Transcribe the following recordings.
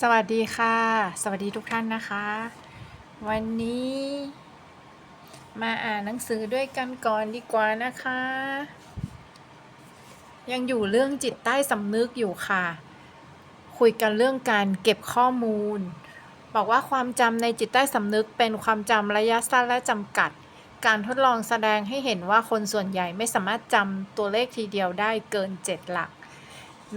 สวัสดีค่ะ สวัสดีทุกท่านนะคะ วันนี้มาอ่านหนังสือด้วยกันก่อนดีกว่านะคะ ยังอยู่เรื่องจิตใต้สำนึกอยู่ค่ะ คุยกันเรื่องการเก็บข้อมูล บอกว่าความจำในจิตใต้สำนึกเป็นความจำระยะสั้นและจำกัด การทดลองแสดงให้เห็นว่าคนส่วนใหญ่ไม่สามารถจำตัวเลขทีเดียวได้เกิน 7 หลัก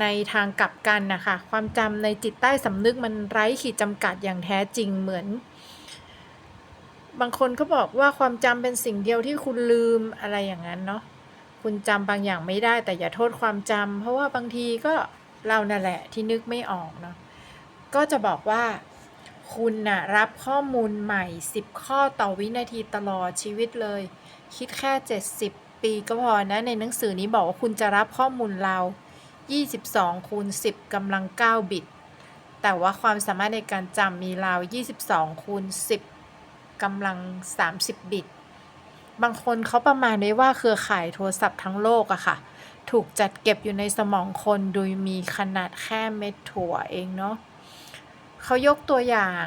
ในทางกลับกันนะคะความจำในจิตใต้สำนึกมันไร้ขีดจำกัดอย่างแท้จริงเหมือน บางคนก็บอกว่าความจำเป็นสิ่งเดียวที่คุณลืมอะไรอย่างนั้นเนาะคุณจำบางอย่างไม่ได้ แต่อย่าโทษความจำเพราะว่าบางทีก็เรานั่นแหละที่นึกไม่ออกเนาะก็จะบอกว่าคุณน่ะรับข้อมูลใหม่ 10 ข้อต่อวินาทีตลอดชีวิตเลย คิดแค่ 70 ปีก็พอนะในหนังสือนี้บอกว่าคุณจะรับข้อมูลเรา 22คูณ10กำลัง 9 บิต แต่ว่าความสามารถในการจำมีราว 22คูณ10กำลัง 30 บิต บางคนเขาประมาณไว้ว่าเครือข่ายโทรศัพท์ทั้งโลกอะค่ะ ถูกจัดเก็บอยู่ในสมองคนโดยมีขนาดแค่เม็ดถั่วเองเนาะเขายกตัวอย่าง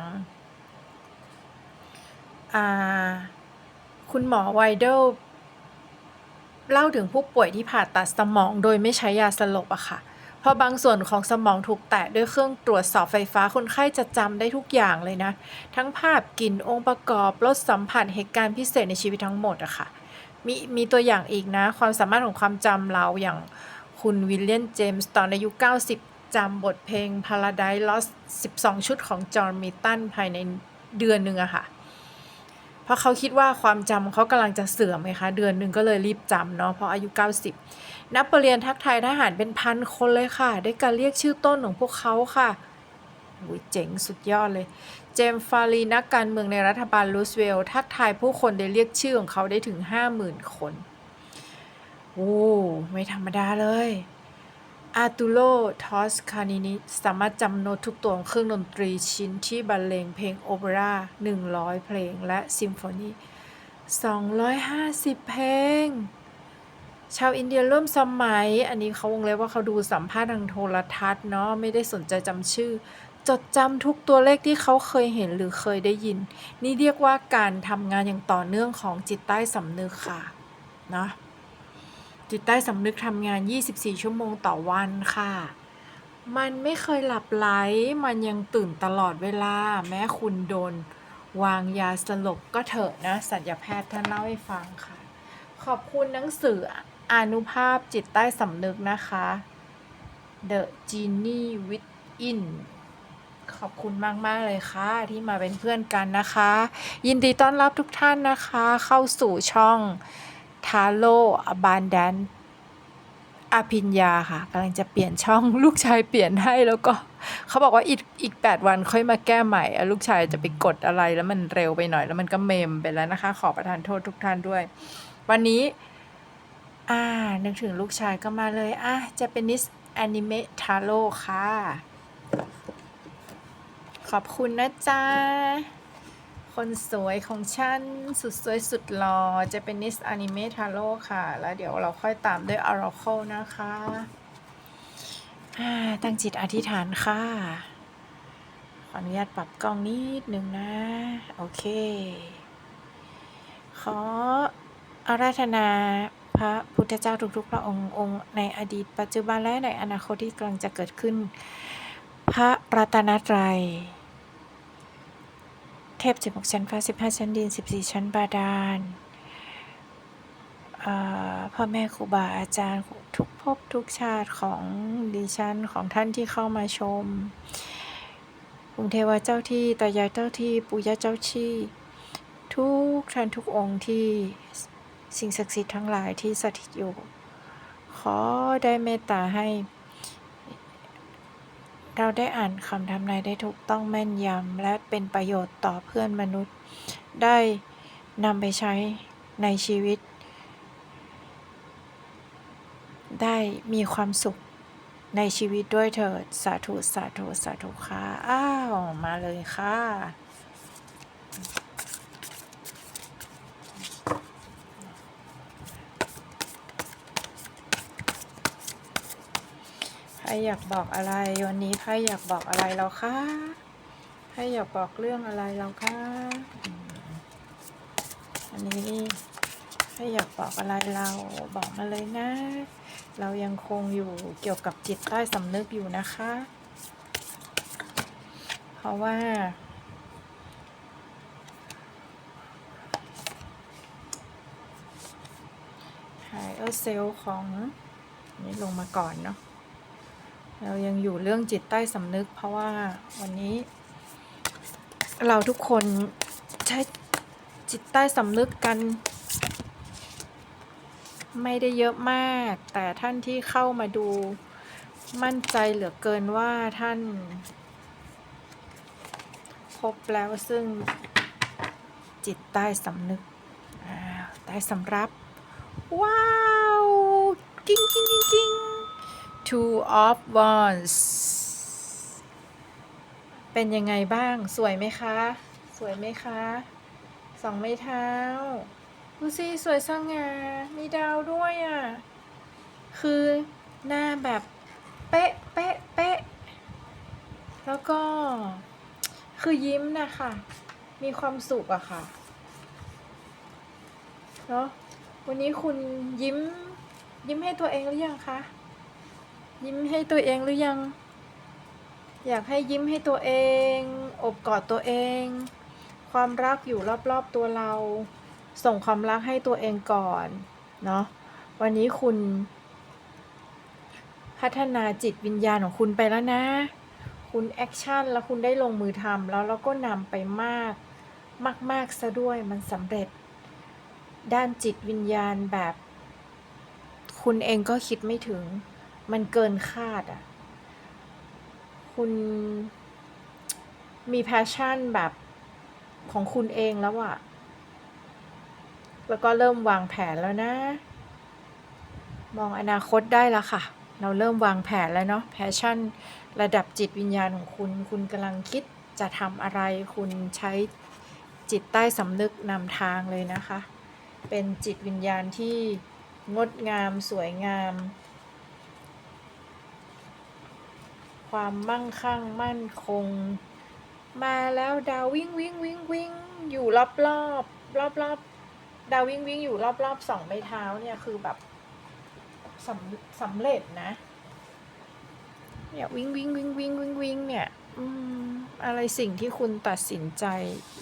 คุณหมอไวเดล เล่าถึงผู้ป่วยที่ผ่าตัดสมองโดยไม่ใช้ยาสลบอะค่ะ พอบางส่วนของสมองถูกแตะด้วยเครื่องตรวจสอบไฟฟ้าคนไข้จะจำได้ทุกอย่างเลยนะ ทั้งภาพกลิ่นองค์ประกอบรสสัมผัสเหตุการณ์พิเศษในชีวิตทั้งหมดอะค่ะ มีมีตัวอย่างอีกนะ ความสามารถของความจำเราอย่างคุณวิลเลียมเจมส์ตอนอายุ 90 จำบทเพลง Paradise Lost 12 ชุดของจอห์นมิตันภายในเดือนหนึ่งอะค่ะ ราะเขาคิดว่าความจำเขากำลังจะเสื่อมไงคะ เดือนหนึ่งก็เลยรีบจำเนาะเพราะอายุ 90 นักเรียนทักทายทหารเป็นพันคนเลยค่ะได้การเรียกชื่อต้นของพวกเขาค่ะอุ้ยเจ๋งสุดยอดเลย เจมฟารีนักการเมืองในรัฐบาลรูสเวลต์ทักทายผู้คนได้เรียกชื่อของเขาได้ถึง 50,000 คน โอ้ ไม่ธรรมดาเลย อาร์ตูโรทอสคานินิสามารถจำโน้ตทุกตัวของเครื่องดนตรีชิ้นที่บรรเลงเพลงโอเปร่า 100 เพลงและซิมโฟนี250 เพลง ชาวอินเดียเริ่มสมัย อันนี้เขาวงเล็บว่าเขาดูสัมภาษณ์ทางโทรทัศน์เนาะไม่ได้สนใจจำชื่อ จดจำทุกตัวเลขที่เขาเคยเห็นหรือเคยได้ยิน นี่เรียกว่าการทำงานอย่างต่อเนื่องของจิตใต้สำนึกค่ะเนาะ จิตใต้สำนึกทำงาน 24 ชั่วโมงต่อวันค่ะ มันไม่เคยหลับไหล มันยังตื่นตลอดเวลา แม้คุณโดน วางยาสลบก็เถอะนะ สัญญาแพทย์ท่านเล่าให้ฟังค่ะ ขอบคุณหนังสืออนุภาพจิตใต้สำนึกนะคะ The Genie Within ขอบคุณมาก ๆ เลยค่ะ ที่มาเป็นเพื่อนกันนะคะ ยินดีต้อนรับทุกท่านนะคะ เข้าสู่ช่อง ทาโ o อบานแดนอภิญญาค่ะกำลังจะเปลี่ยนช่องลูกชายเปลี่ยนให้แล้วก็เขาบอกว่าอีกอีกแปดวันค่อยมาแก้ใหม่ลูกชายจะไปกดอะไรแล้วมันเร็วไปหน่อย แล้วมันก็เมมไปแล้วนะคะ ขอประทานโทษทุกท่านด้วย วันนี้ อ่า นึกถึงลูกชายก็มาเลย อะจะเป็นนิสแอนิเมะทาโร่ค่ะ ขอบคุณนะจ๊ะ คนสวยของฉัน สุดสวยสุดหล่อจะเป็นนิสอนิเมทาโร่ค่ะ แล้วเดี๋ยวเราค่อยตามด้วย Oracle นะคะอ่าตั้งจิตอธิษฐานค่ะ ขออนุญาตปรับกล้องนิดนึงนะ โอเค ขออาราธนาพระพุทธเจ้าทุกๆพระองค์องค์ในอดีตปัจจุบันและในอนาคตที่กำลังจะเกิดขึ้น พระรัตนตรัย เทพ 16 ชั้นฟ้า 15 ชั้นดิน 14 ชั้นบาดาลพ่อแม่ครูบาอาจารย์ทุกภพทุกชาติของดิฉันของท่านที่เข้ามาชมองค์เทวาเจ้าที่ตายายเจ้าที่ปู่ย่าเจ้าที่ ทุกท่านทุกองค์ที่สิ่งศักดิ์สิทธิ์ทั้งหลายที่สถิตอยู่ ขอได้เมตตาให้ เราได้อ่านคำทำนายได้ถูกต้องแม่นยำและเป็นประโยชน์ต่อเพื่อนมนุษย์ ได้นำไปใช้ในชีวิต ได้มีความสุขในชีวิตด้วยเถิดสาธุ สาธุ สาธุค่ะ อ้าว มาเลยค่ะ รอยากบอกอะไร วันนี้ไพ่อยากบอกอะไรเราคะไพ่อยากบอกเรื่องอะไรเราคะอันนี้ไพ่อยากบอกอะไรเราบอกมาเลยนะ เรายังคงอยู่เกี่ยวกับจิตใต้สำนึกอยู่นะคะ เพราะว่าหายเออเซลของนี่ลงมาก่อนเนาะ เรายังอยู่เรื่องจิตใต้สำนึก เพราะว่าวันนี้ เราทุกคนใช้จิตใต้สำนึกกัน ไม่ได้เยอะมาก แต่ท่านที่เข้ามาดูมั่นใจเหลือเกินว่าท่าน พบแล้วซึ่งจิตใต้สำนึกใต้สำรับ ว้าว กิ้งกิ้งกิ้งกิ้ง two of wands เป็นยังไงบ้างสวยไหมคะ สวยไหมคะสองไม้เท้าดูสิสวยสง่ามีดาวด้วยอะ คือหน้าแบบเป๊ะเป๊ะเป๊ะแล้วก็คือยิ้มนะคะ มีความสุขอะค่ะเนอะวันนี้คุณยิ้มยิ้มให้ตัวเองหรือยังคะ ยิ้มให้ตัวเองหรือยัง อยากให้ยิ้มให้ตัวเอง อบกอดตัวเอง ความรักอยู่รอบๆตัวเรา ส่งความรักให้ตัวเองก่อน เนาะวันนี้คุณ พัฒนาจิตวิญญาณของคุณไปแล้วนะ คุณแอคชั่นแล้วคุณได้ลงมือทำแล้วเราก็นำไปมาก มากๆซะด้วยมันสำเร็จ ด้านจิตวิญญาณแบบ คุณเองก็คิดไม่ถึง มันเกินคาดอะ คุณมีแพชชั่นแบบของคุณเองแล้วอะแล้วก็เริ่มวางแผนแล้วนะ มองอนาคตได้แล้วค่ะ เราเริ่มวางแผนแล้วเนาะแพชชั่น ระดับจิตวิญญาณของคุณ คุณกำลังคิดจะทำอะไร คุณใช้จิตใต้สำนึกนำทางเลยนะคะ เป็นจิตวิญญาณที่งดงามสวยงาม ความมั่งคั่งมั่นคง มาแล้วดาววิ่งวิ่งวิ่งวิ่งอยู่รอบรอบรอบรอบดาววิ่งวิ่งอยู่รอบรอบสองไม้เท้าเนี่ยคือแบบสำสำเร็จนะ เนี่ยวิ่งวิ่งวิ่งวิ่งวิ่งวิ่งเนี่ยอืมอะไรสิ่งที่คุณตัดสินใจ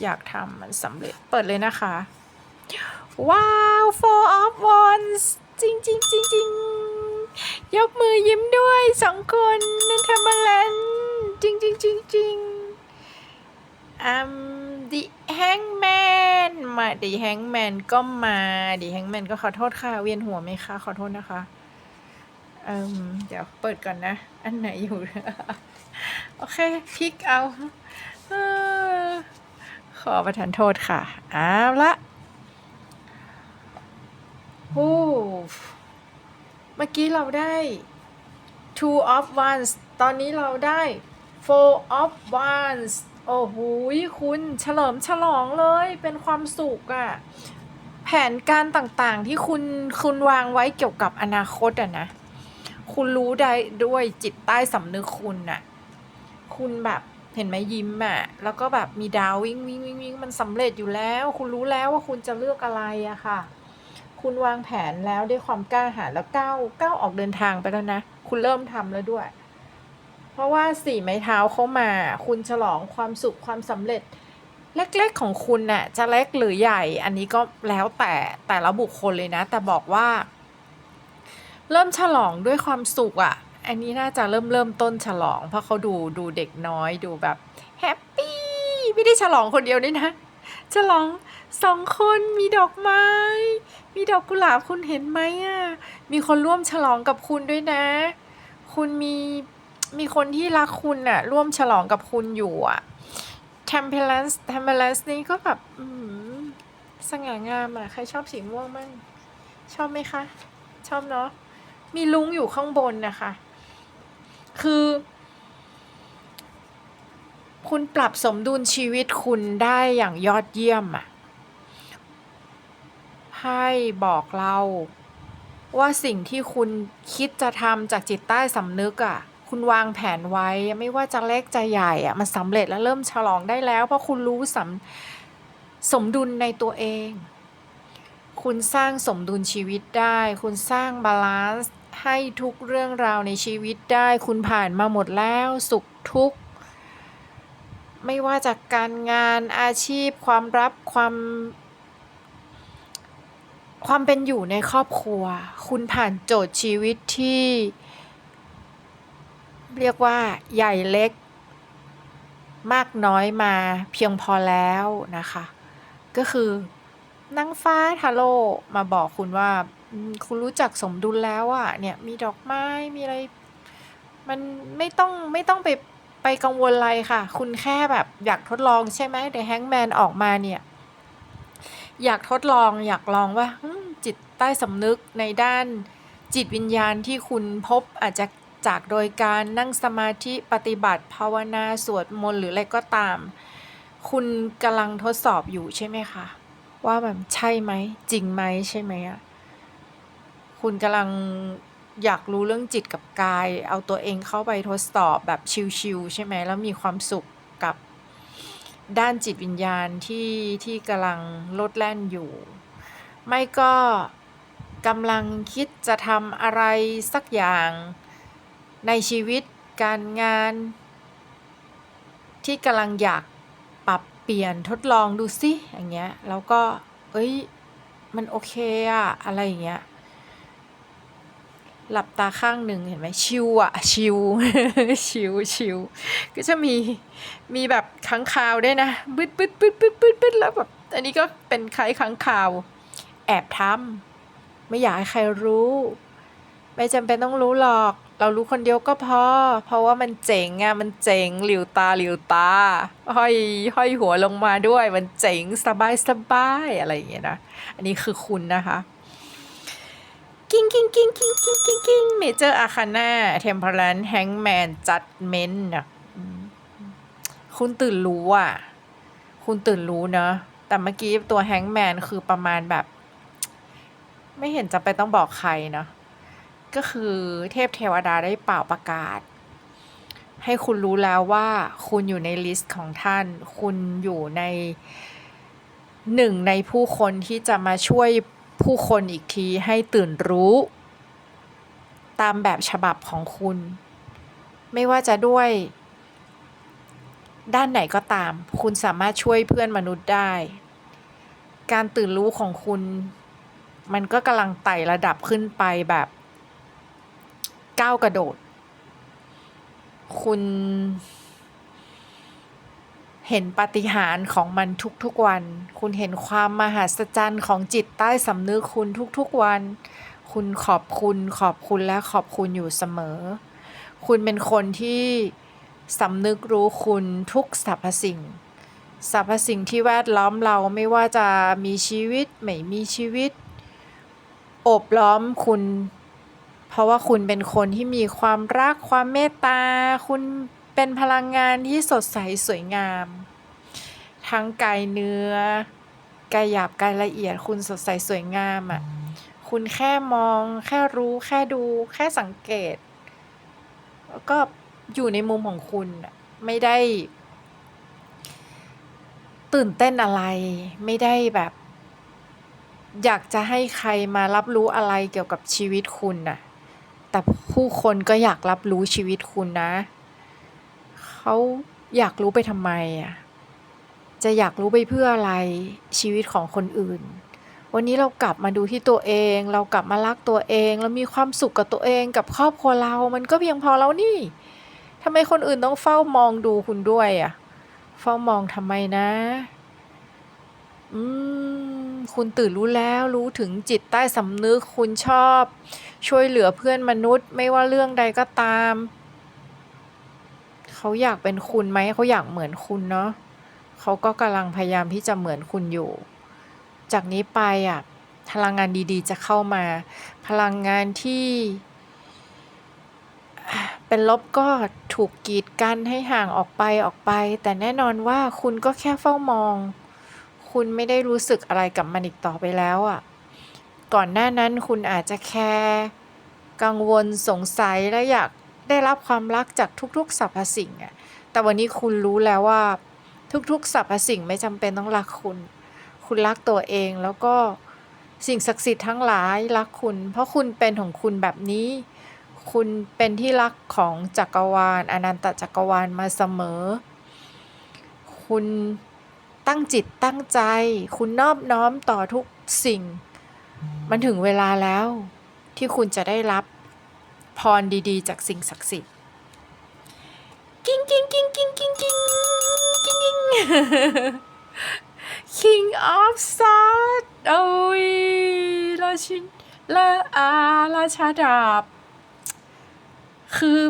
อยากทำมันสำเร็จเปิดเลยนะคะ ว้าว four of wands จริงจริงจริงจริง ยกมือยิ้มด้วยสองคนนันทมาแลนจริงจริงจริงจริง um the hangman มา the hangman ก็มา the hangman ก็ขอโทษค่ะ เวียนหัวไหมคะขอโทษนะคะเอืมเดี๋ยวเปิดก่อนนะ อันไหนอยู่ โอเคพิกเอาอขอประทานโทษค่ะ เอาละโอ้ เมื่อกี้เราได้ two of wands ตอนนี้เราได้ four of wands โอ้โหคุณเฉลิมฉลองเลยเป็นความสุขอะแผนการต่างๆ ที่คุณคุณวางไว้เกี่ยวกับอนาคตอะนะ คุณรู้ได้ด้วยจิตใต้สำนึกคุณน่ะคุณแบบเห็นไหมยิ้มอะแล้วก็แบบมีดาววิ่งวิ่งวิ่งวิ่งมันสำเร็จอยู่แล้ว คุณรู้แล้วว่าคุณจะเลือกอะไรอะค่ะ คุณวางแผนแล้วด้วยความกล้าหาญแล้วก้าวก้าวออกเดินทางไปแล้วนะ คุณเริ่มทำแล้วด้วย เพราะว่าสี่ไม้เท้าเข้ามา คุณฉลองความสุขความสำเร็จเล็กๆของคุณน่ะจะเล็กหรือใหญ่ อันนี้ก็แล้วแต่แต่ละบุคคลเลยนะ แต่บอกว่า เริ่มฉลองด้วยความสุขอะ่ะ อันนี้น่าจะเริ่มเริ่มต้นฉลอง เพราะเขาดูดูเด็กน้อยดูแบบแฮปปี้ไม่ได้ฉลองคนเดียวนี่นะ ฉลองสองคนมีดอกไม้ มีดอกกุหลาบคุณเห็นไหมอะ มีคนร่วมฉลองกับคุณด้วยนะ คุณมีมีคนที่รักคุณน่ะ ร่วมฉลองกับคุณอยู่อะ Temperance Temperance นี่ก็แบบสง่างามอะ ใครชอบสีม่วงมั่งชอบไหมคะ ชอบเนาะ มีลุงอยู่ข้างบนนะคะ คือ คุณปรับสมดุลชีวิตคุณได้อย่างยอดเยี่ยมอะ ไพ่บอกเรา ว่าสิ่งที่คุณคิดจะทำจากจิตใต้สำนึกอะ คุณวางแผนไว้ไม่ว่าจะเล็กจะใหญ่อะมันสำเร็จแล้วเริ่มฉลองได้แล้ว เพราะคุณรู้สำสมดุลในตัวเอง คุณสร้างสมดุลชีวิตได้ คุณสร้างบาลานซ์ให้ทุกเรื่องราวในชีวิตได้ คุณผ่านมาหมดแล้วสุขทุกข์ไม่ว่าจากการงานอาชีพ ความรับความ ความเป็นอยู่ในครอบครัว คุณผ่านโจทย์ชีวิตที่ เรียกว่าใหญ่เล็ก มากน้อยมาเพียงพอแล้วนะคะ ก็คือนางฟ้าทาโร่มาบอกคุณว่า คุณรู้จักสมดุลแล้วอะเนี่ยมีดอกไม้มีอะไร มันไม่ต้องไม่ต้องไปไปกังวลอะไรค่ะ คุณแค่แบบอยากทดลองใช่ไหมเด e h แฮงแมนออกมาเนี่ย อยากทดลองอยากลองว่าจิตใต้สำนึกในด้านจิตวิญญาณที่คุณพบอาจจะจากโดยการนั่งสมาธิปฏิบัติภาวนาสวดมนต์หรืออะไรก็ตาม คุณกำลังทดสอบอยู่ใช่ไหมคะ ว่าแบบใช่ไหมจริงไหมใช่ไหมอะคุณกำลังอยากรู้เรื่องจิตกับกาย เอาตัวเองเข้าไปทดสอบแบบชิลๆใช่ไหมแล้วมีความสุขกับ ด้านจิตวิญญาณที่ที่กำลังลดแล่นอยู่ ไม่ก็กำลังคิดจะทำอะไรสักอย่างในชีวิตการงาน ที่กำลังอยากปรับเปลี่ยนทดลองดูสิอย่างเงี้ยแล้วก็ เอ้ย มันโอเคอะอะไรอย่างเงี้ย หลับตาข้างหนึ่งเห็นไหมชิวอะชิวชิวชิวก็จะมีมีแบบค้างคาวด้วยนะบึดบึดบึดบึดบึดบึดแล้วแบบอันนี้ก็เป็นคล้ายค้างคาว แอบทำไม่อยากให้ใครรู้ ไม่จำเป็นต้องรู้หรอก เรารู้คนเดียวก็พอ เพราะว่ามันเจ๋งอะมันเจ๋งหลิวตาหลิวตาห้อยห้อยหัวลงมาด้วย มันเจ๋งสบายสบายอะไรอย่างเงี้ยนะอันนี้คือคุณนะคะ กิ้งกิ้งกิ้งกิ้งกิ้งกิ้งกิ้งเมเจอร์อาคาน่าเทมเพลนแฮงแมนจัดเมนนะคุณตื่นรู้อะ คุณตื่นรู้เนอะแต่เมื่อกี้ตัวแฮงแมนคือประมาณแบบ ไม่เห็นจะไปต้องบอกใครเนาะก็คือเทพเทวดาได้เป่าประกาศ ให้คุณรู้แล้วว่า คุณอยู่ในลิสต์ของท่าน คุณอยู่ในหนึ่งในผู้คนที่จะมาช่วย ผู้คนอีกทีให้ตื่นรู้ ตามแบบฉบับของคุณ ไม่ว่าจะด้วย ด้านไหนก็ตาม คุณสามารถช่วยเพื่อนมนุษย์ได้ การตื่นรู้ของคุณ มันก็กำลังไต่ระดับขึ้นไปแบบก้าวกระโดด คุณ เห็นปฏิหารของมันทุกๆวัน คุณเห็นความมหัศจรรย์ของจิตใต้สำนึกคุณทุกๆวัน คุณขอบคุณขอบคุณและขอบคุณอยู่เสมอ คุณเป็นคนที่สำนึกรู้คุณทุกสรรพสิ่งสรรพสิ่งที่แวดล้อมเราไม่ว่าจะมีชีวิต ไม่มีชีวิตโอบล้อมคุณ เพราะว่าคุณเป็นคนที่มีความรักความเมตตา คุณ เป็นพลังงานที่สดใสสวยงาม ทั้งกายเนื้อกายหยาบกายละเอียดคุณสดใสสวยงามอะ่ะคุณแค่มอง แค่รู้แค่ดูแค่สังเกต แล้วก็อยู่ในมุมของคุณน่ะไม่ได้ ตื่นเต้นอะไร ไม่ได้แบบ อยากจะให้ใครมารับรู้อะไรเกี่ยวกับชีวิตคุณน่ะ แต่ผู้คนก็อยากรับรู้ชีวิตคุณนะ เขาอยากรู้ไปทำไมอะจะอยากรู้ไปเพื่ออะไรชีวิตของคนอื่น วันนี้เรากลับมาดูที่ตัวเอง เรากลับมารักตัวเอง เรามีความสุขกับตัวเองกับครอบครัวเรา มันก็เพียงพอแล้วนี่ทำไมคนอื่นต้องเฝ้ามองดูคุณด้วยอะเฝ้ามองทำไมนะ อืม คุณตื่นรู้แล้วรู้ถึงจิตใต้สำนึกคุณชอบ ช่วยเหลือเพื่อนมนุษย์ ไม่ว่าเรื่องใดก็ตาม เขาอยากเป็นคุณไหมเขาอยากเหมือนคุณเนาะเขาก็กำลังพยายามที่จะเหมือนคุณอยู่ จากนี้ไปอะพลังงานดีๆ จะเข้ามา พลังงานที่ เป็นลบก็ถูกกีดกันให้ห่างออกไปออกไป แต่แน่นอนว่าคุณก็แค่เฝ้ามอง คุณไม่ได้รู้สึกอะไรกับมันอีกต่อไปแล้วอะ ก่อนหน้านั้นคุณอาจจะแคร์กังวลสงสัยและอยาก ได้รับความรักจากทุกๆสรรพสิ่งอะแต่วันนี้คุณรู้แล้วว่า ทุกๆสรรพสิ่งไม่จำเป็นต้องรักคุณ คุณรักตัวเองแล้วก็สิ่งศักดิ์สิทธิ์ทั้งหลายรักคุณ เพราะคุณเป็นของคุณแบบนี้ คุณเป็นที่รักของจักรวาลอนันตจักรวาลมาเสมอ คุณตั้งจิตตั้งใจ คุณนอบน้อมต่อทุกสิ่ง มันถึงเวลาแล้วที่คุณจะได้รับ พรดีๆ จากสิ่งศักดิ์สิทธิ์กิ้งกิ้งกิ้งกิ้งกิ้งกิ้งกิ้งกิ้ง King of Swords โอ้ยราชินละอาราชาดาบ คือ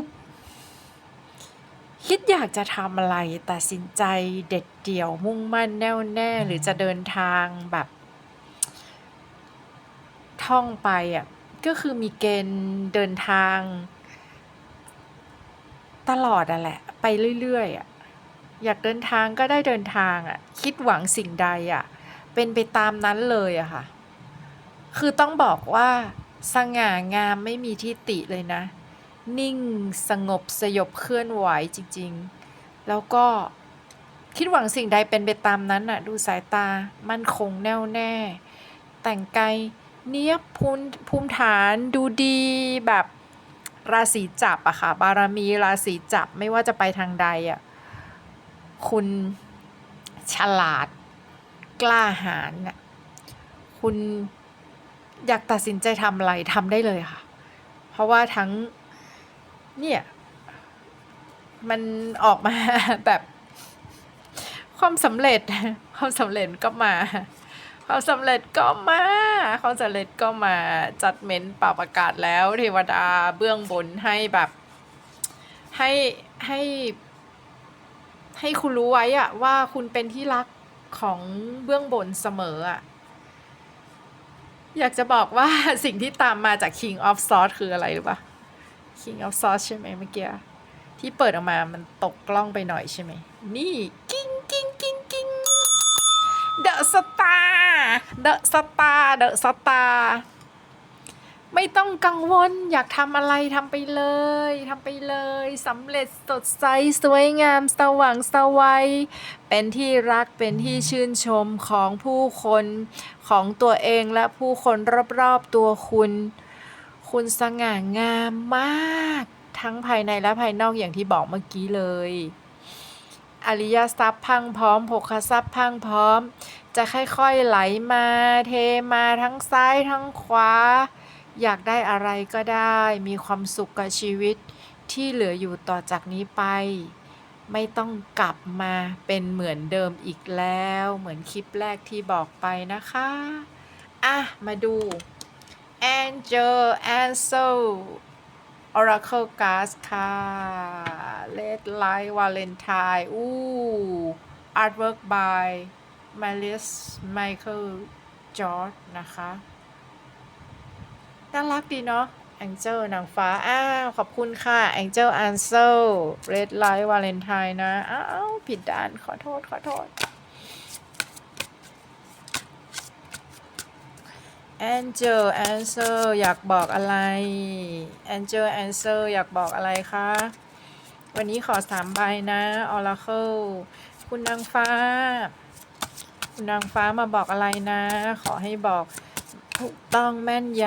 คิดอยากจะทำอะไรตัดสินใจเด็ดเดี่ยวมุ่งมั่นแน่วแน่ หรือจะเดินทางแบบ ท่องไปอะ ก็คือมีเกณฑ์เดินทาง ตลอดอะแหละ ไปเรื่อยๆอะอยากเดินทางก็ได้เดินทางอะคิดหวังสิ่งใดอะเป็นไปตามนั้นเลยอะค่ะ คือต้องบอกว่าสง่างามไม่มีที่ติเลยนะ นิ่งสงบสยบเคลื่อนไหวจริงๆ แล้วก็คิดหวังสิ่งใดเป็นไปตามนั้นน่ะ ดูสายตามั่นคงแน่วแน่ แต่งกาย เนียภูมิภูมิฐานดูดีแบบราศีจับอะค่ะ บารมีราศีจับไม่ว่าจะไปทางใดอะคุณฉลาดกล้าหาญน่ะคุณอยากตัดสินใจทำอะไรทำได้เลยค่ะ เพราะว่าทั้งเนี่ยมันออกมาแบบความสำเร็จความสำเร็จก็มา ความสำเร็จก็มาความสำเร็จก็มาจัดเม้นปรับอากาศแล้ว เทวดาเบื้องบนให้แบบ ให้ให้ ให้คุณรู้ไว้อะว่าคุณเป็นที่รักของเบื้องบนเสมออะอยากจะบอกว่าสิ่งที่ตามมาจาก King of Swords คืออะไรหรือปะ King of Swords ใช่ไหมเมื่อกี้ที่เปิดออกมามันตกกล้องไปหน่อยใช่ไหม นี่ กิ้งกิ้ง The Star The Star The Star ไม่ต้องกังวลอยากทำอะไรทำไปเลยทำไปเลยสำเร็จสดใสสวยงามสว่างสวัยเป็นที่รักเป็นที่ชื่นชมของผู้คนของตัวเองและผู้คนรอบๆตัวคุณ คุณสง่างามมาก ทั้งภายในและภายนอกอย่างที่บอกเมื่อกี้เลย อริยทรัพย์พังพร้อมภคทรัพย์พังพร้อม จะค่อยๆไหลมาเทมาทั้งซ้ายทั้งขวา อยากได้อะไรก็ได้ มีความสุขกับชีวิตที่เหลืออยู่ต่อจากนี้ไป ไม่ต้องกลับมาเป็นเหมือนเดิมอีกแล้ว เหมือนคลิปแรกที่บอกไปนะคะ อะ มาดู Angel Ansel Oracle Cards ค่ะ Red Light Valentine อู้ Artwork by Malice Michael George นะคะน่ารักดีเนาะ Angel นางฟ้า อ้าว ขอบคุณค่ะ Angel Ansel Red Light Valentine นะ อ้าว ผิดด้าน ขอโทษ ขอโทษ Angel Answer อร์อยากบอกอะไร Angel Answer อร์อยากบอกอะไรคะ วันนี้ขอสามใบนะ Oracle คุณนางฟ้า คุณนางฟ้ามาบอกอะไรนะ ขอให้บอกถูกต้องแม่นย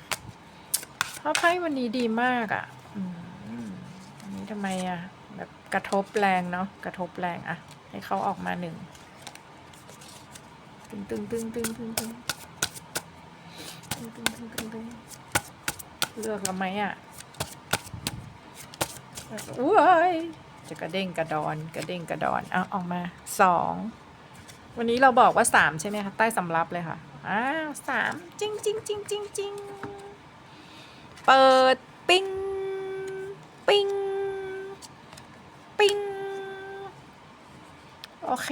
ำเพราะไพ่วันนี้ดีมากอะ่ะอันนี้ทำไมอะ่ะ แบบกระทบแรงเนาะกระทบแรงอะ่ะ ให้เขาออกมาหนึ่งตึงตึงตึงตึงตึงตึง ตึงตึงตึงตึงตึง เลือกแล้วไหมอะอุ้ยจะกระเด้งกระดอน กระเด้งกระดอนเอาออกมาสองวันนี้เราบอกว่าสามใช่ไหมคะใต้สำรับเลยค่ะอ้าวสามจริงจริงจริงจริงจริงเปิดปิ้งปิ้งปิ้งโอเค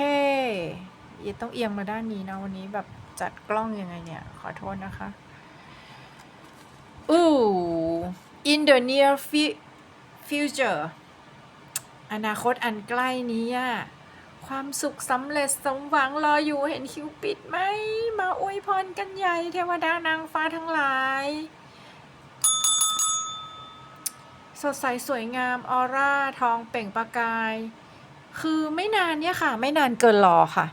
เยต้องเอียงมาด้านนี้นะวันนี้แบบจัดกล้องยังไงเนี่ย ขอโทษนะคะ อู้ in the near fu- future อนาคตอันใกล้นี้อะความสุขสำเร็จสมหวังรออยู่เห็นคิวปิดไหม มาอวยพรกันใหญ่เทวดานางฟ้าทั้งหลาย สดใสสวยงามออร่าทองเปล่งประกาย คือไม่นานเนี่ยค่ะ ไม่นานเกินรอค่ะ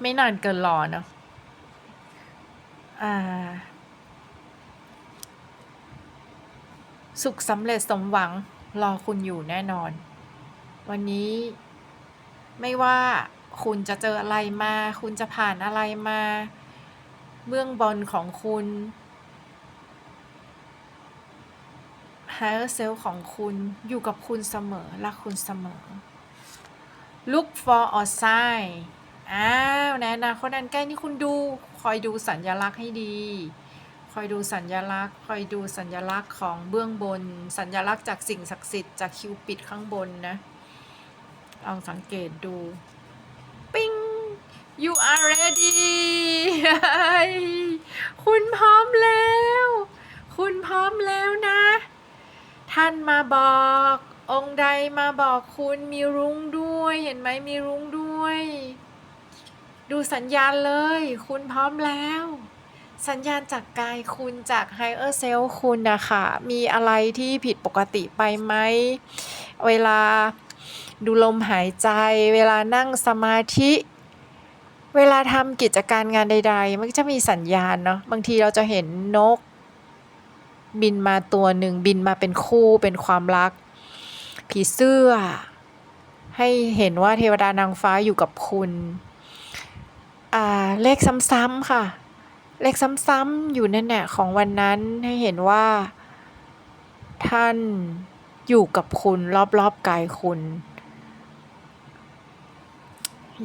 ไม่นานเกินรอเนอะอ่า สุขสำเร็จสมหวังรอคุณอยู่แน่นอน วันนี้ ไม่ว่าคุณจะเจออะไรมา คุณจะผ่านอะไรมาเบื้องบนของคุณ higher self ของคุณอยู่กับคุณเสมอ รักคุณเสมอ look for a sign อ้าวในอนาคตอันใกล้นี่คุณดู คอยดูสัญลักษณ์ให้ดี คอยดูสัญลักษณ์ คอยดูสัญลักษณ์ของเบื้องบน สัญลักษณ์จากสิ่งศักดิ์สิทธิ์จากคิวปิดข้างบนนะลองสังเกตดู ปิ้ง you are ready คุณพร้อมแล้ว คุณพร้อมแล้วนะ ท่านมาบอก องค์ใดมาบอกคุณมีรุ้งด้วย เห็นไหมมีรุ้งด้วย ดูสัญญาณเลย คุณพร้อมแล้ว สัญญาณจากกายคุณจาก higher self คุณนะคะมีอะไรที่ผิดปกติไปไหม เวลาดูลมหายใจ เวลานั่งสมาธิ เวลาทำกิจการงานใด ๆ มันก็จะมีสัญญาณเนาะบางทีเราจะเห็นนก บินมาตัวหนึ่งบินมาเป็นคู่เป็นความรัก ผีเสื้อ ให้เห็นว่าเทวดานางฟ้าอยู่กับคุณอ่าเลขซ้ำๆค่ะ เลขซ้ำๆอยู่นั่นแหละของวันนั้นให้เห็นว่า ท่านอยู่กับคุณรอบๆกายคุณ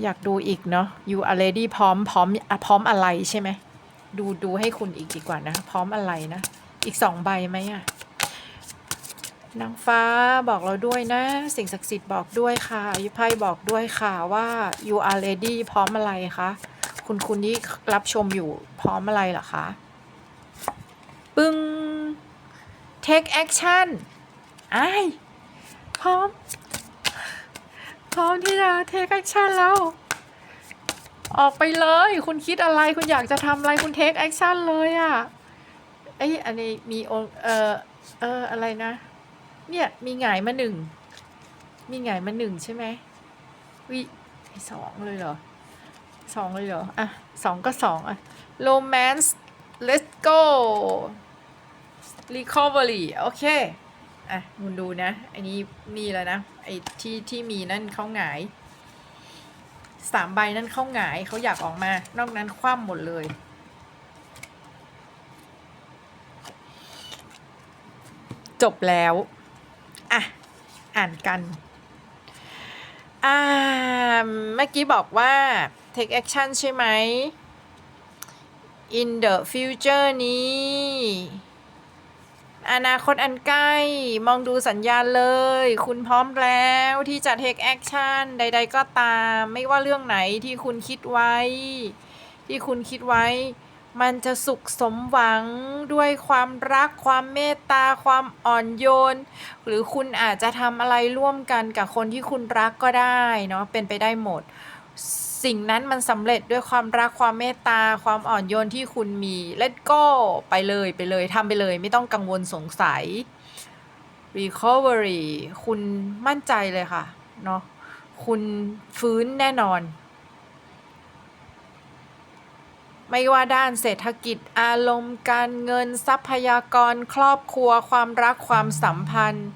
อยากดูอีกเนาะ you are ready พร้อมพร้อมอะพร้อมอะไรใช่ไหมดูดูให้คุณอีกดีกว่านะ พร้อมอะไรนะ อีกสองใบไหมอะนางฟ้าบอกเราด้วยนะ สิ่งศักดิ์สิทธิ์บอกด้วยค่ะยุไพ่บอกด้วยค่ะว่า you are ready พร้อมอะไรคะ คุณคุณที่รับชมอยู่พร้อมอะไรเหรอคะ ปึ้ง take action ไอ้ายพร้อม พร้อมที่จะ take action แล้ว ออกไปเลย คุณคิดอะไรคุณอยากจะทำอะไรคุณ take action เลยอะไออันนี้มีองเออเอออะไรนะ เนี่ยมีหงายมาหนึ่งมีหงายมาหนึ่งใช่ไหมวิสองเลยเหรอ สองเลยเหรอ อะสองก็สองอะ romance let's go recovery โอเค อะคุณดูนะ อันนี้มีแล้วนะ ไอ้ที่ที่มีนั่นเขาหงายสามใบนั่นเขาหงายเขาอยากออกมา นอกนั้นคว่ำหมดเลย จบแล้ว อะ อ่านกัน อ่า เมื่อกี้บอกว่า take action ใช่ไหม in the future นี้ อนาคตอันใกล้มองดูสัญญาณเลย คุณพร้อมแล้วที่จะ take action ใด ๆ ก็ตาม ไม่ว่าเรื่องไหนที่คุณคิดไว้ ที่คุณคิดไว้ มันจะสุขสมหวังด้วยความรักความเมตตาความอ่อนโยน หรือคุณอาจจะทำอะไรร่วมกันกับคนที่คุณรักก็ได้เนาะเป็นไปได้หมด สิ่งนั้นมันสำเร็จด้วยความรักความเมตตา ความอ่อนโยนที่คุณมี let go ไปเลยไปเลยทำไปเลย ไม่ต้องกังวลสงสัย recovery คุณมั่นใจเลยค่ะ เนาะคุณฟื้นแน่นอน ไม่ว่าด้านเศรษฐกิจอารมณ์การเงินทรัพยากรครอบครัว ความรักความสัมพันธ์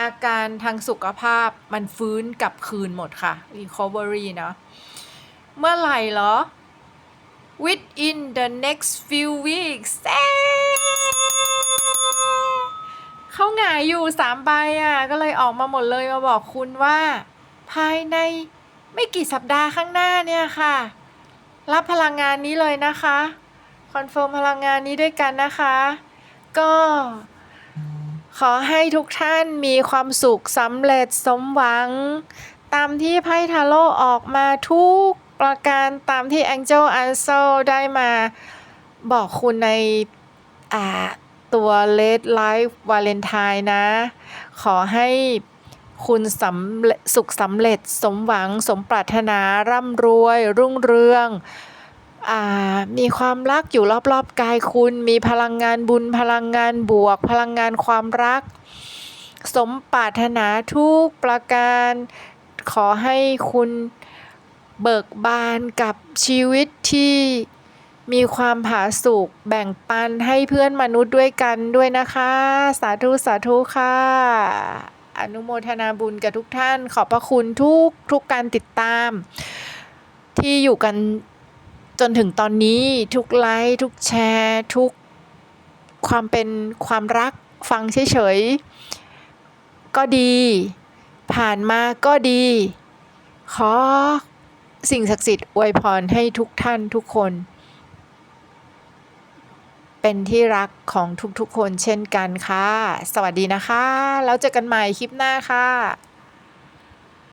อาการทางสุขภาพมันฟื้นกลับคืนหมดค่ะ recovery เนาะ เมื่อไหร่เหรอ within the next few weeks เอ๊เขาหงายอยู่สามใบอะ ก็เลยออกมาหมดเลยมาบอกคุณว่า ภายในไม่กี่สัปดาห์ข้างหน้าเนี่ยค่ะ รับพลังงานนี้เลยนะคะ คอนเฟิร์มพลังงานนี้ด้วยกันนะคะ ก็ขอให้ทุกท่านมีความสุขสำเร็จสมหวัง ตามที่ไพ่ทาโร่ออกมาทุก ประการตามที่ Angel a n s e l ได้มาบอกคุณในตัว Red Life Valentine นะ ขอให้คุณสำสุขสำเร็จสมหวังสมปรารถนาร่ำรวย รุ่งเรืองอมีความรักอยู่รอบๆกายคุณ มีพลังงานบุญ พลังงานบวก พลังงานความรัก สมปรารถนาทุกประการ ขอให้คุณ เบิกบานกับชีวิตที่มีความผาสุกแบ่งปันให้เพื่อนมนุษย์ด้วยกันด้วยนะคะ สาธุ สาธุค่ะ อนุโมทนาบุญกับทุกท่าน ขอบพระคุณทุกทุกการติดตาม ที่อยู่กันจนถึงตอนนี้ทุกไลค์ทุกแชร์ทุกความเป็นความรักฟังเฉยๆ ก็ดี ผ่านมาก็ดี ขอ สิ่งศักดิ์สิทธิ์อวยพรให้ทุกท่านทุกคน เป็นที่รักของทุกๆคนเช่นกันค่ะ สวัสดีนะคะ แล้วเจอกันใหม่คลิปหน้าค่ะ